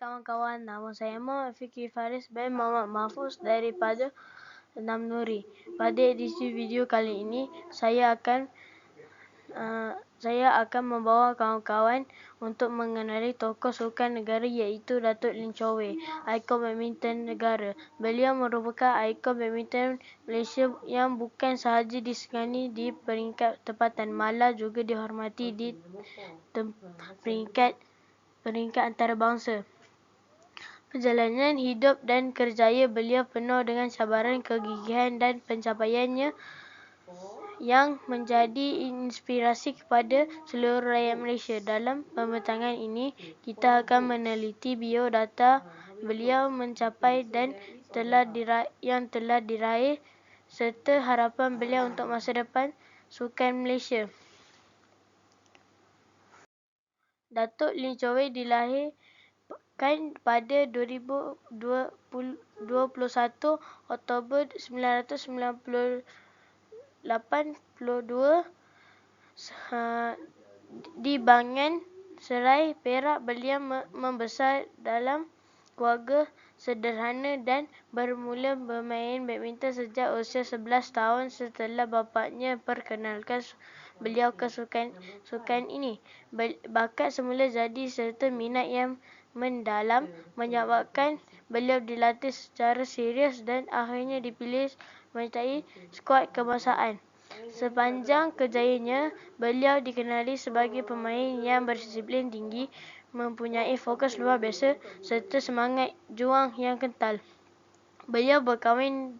kawan-kawan, nama saya Muhammad Fikri Faris bin Muhammad Mahfuz daripada Enam Nuri. Pada edisi video kali ini, saya akan uh, saya akan membawa kawan-kawan untuk mengenali tokoh sukan negara iaitu Datuk Lin Chowe, ikon badminton negara. Beliau merupakan ikon badminton Malaysia yang bukan sahaja disegani di peringkat tempatan, malah juga dihormati di peringkat peringkat antarabangsa. Perjalanan hidup dan kerjaya beliau penuh dengan cabaran, kegigihan dan pencapaiannya yang menjadi inspirasi kepada seluruh rakyat Malaysia. Dalam pembentangan ini, kita akan meneliti biodata beliau mencapai dan telah diraih, yang telah diraih serta harapan beliau untuk masa depan sukan Malaysia. Datuk Lee Chowe dilahirkan pada 2021 Oktober 1982 di Bangan Serai, Perak. Beliau membesar dalam keluarga sederhana dan bermula bermain badminton sejak usia 11 tahun setelah bapaknya perkenalkan beliau ke sukan sukan ini. Bakat semula jadi serta minat yang mendalam menyebabkan beliau dilatih secara serius dan akhirnya dipilih menyertai skuad kebangsaan. Sepanjang kerjayanya, beliau dikenali sebagai pemain yang berdisiplin tinggi, mempunyai fokus luar biasa serta semangat juang yang kental. Beliau berkahwin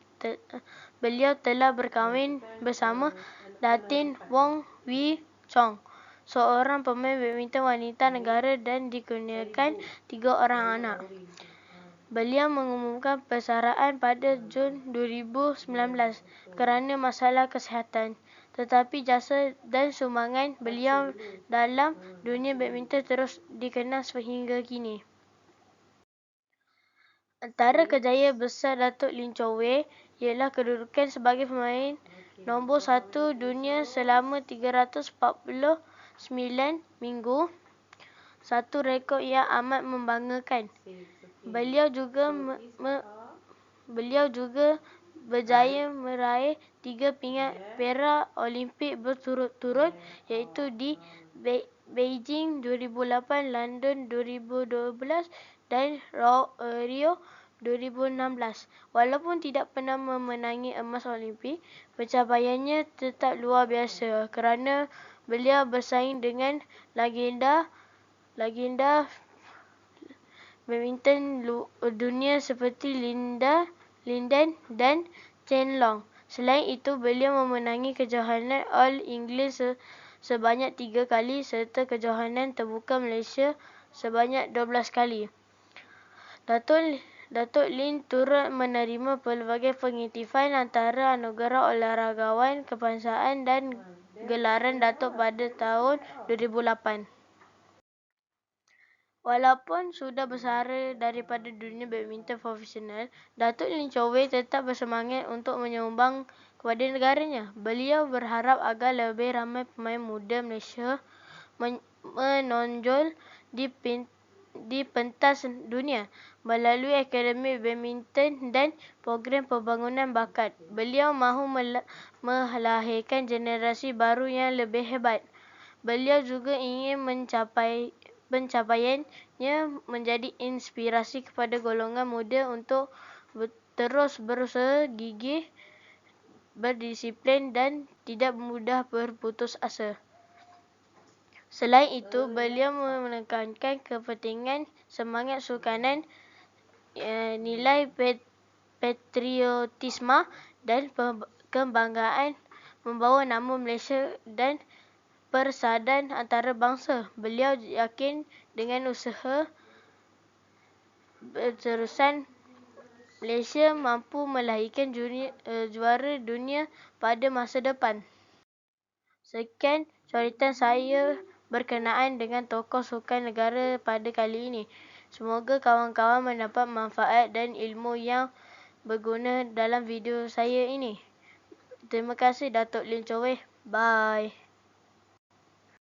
beliau telah berkahwin bersama Datin Wong Wee Chong, seorang pemain badminton wanita negara dan dikurniakan tiga orang anak. Beliau mengumumkan persaraan pada Jun 2019 kerana masalah kesihatan. Tetapi jasa dan sumbangan beliau dalam dunia badminton terus dikenal sehingga kini. Antara kejayaan besar Datuk Lin Chowe ialah kedudukan sebagai pemain nombor satu dunia selama 349 minggu. Satu rekod yang amat membanggakan. Beliau juga me, me, beliau juga berjaya meraih tiga pingat perak Olimpik berturut-turut iaitu di Be Beijing 2008, London 2012 dan Rio 2016. Walaupun tidak pernah memenangi emas Olimpik, pencapaiannya tetap luar biasa kerana beliau bersaing dengan legenda legenda badminton dunia seperti Linda Linden dan Chen Long. Selain itu, beliau memenangi kejohanan All England se sebanyak tiga kali serta kejohanan terbuka Malaysia sebanyak 12 kali. Datuk Datuk Lin turut menerima pelbagai pengiktifan antara anugerah olahragawan kebangsaan dan gelaran Datuk pada tahun 2008. Walaupun sudah bersara daripada dunia badminton profesional, Datuk Lin Chowe tetap bersemangat untuk menyumbang kepada negaranya. Beliau berharap agar lebih ramai pemain muda Malaysia menonjol di pintu di pentas dunia melalui Akademi Badminton dan program pembangunan bakat. Beliau mahu melahirkan generasi baru yang lebih hebat. Beliau juga ingin mencapai pencapaiannya menjadi inspirasi kepada golongan muda untuk terus berusaha gigih, berdisiplin dan tidak mudah berputus asa. Selain itu, beliau menekankan kepentingan semangat sukanan, eh, nilai patriotisme dan kebanggaan membawa nama Malaysia dan persaudaraan antarabangsa. Beliau yakin dengan usaha berterusan Malaysia mampu melahirkan eh, juara dunia pada masa depan. Sekian cerita saya berkenaan dengan tokoh sukan negara pada kali ini. Semoga kawan-kawan mendapat manfaat dan ilmu yang berguna dalam video saya ini. Terima kasih Datuk Lin Chowe. Bye.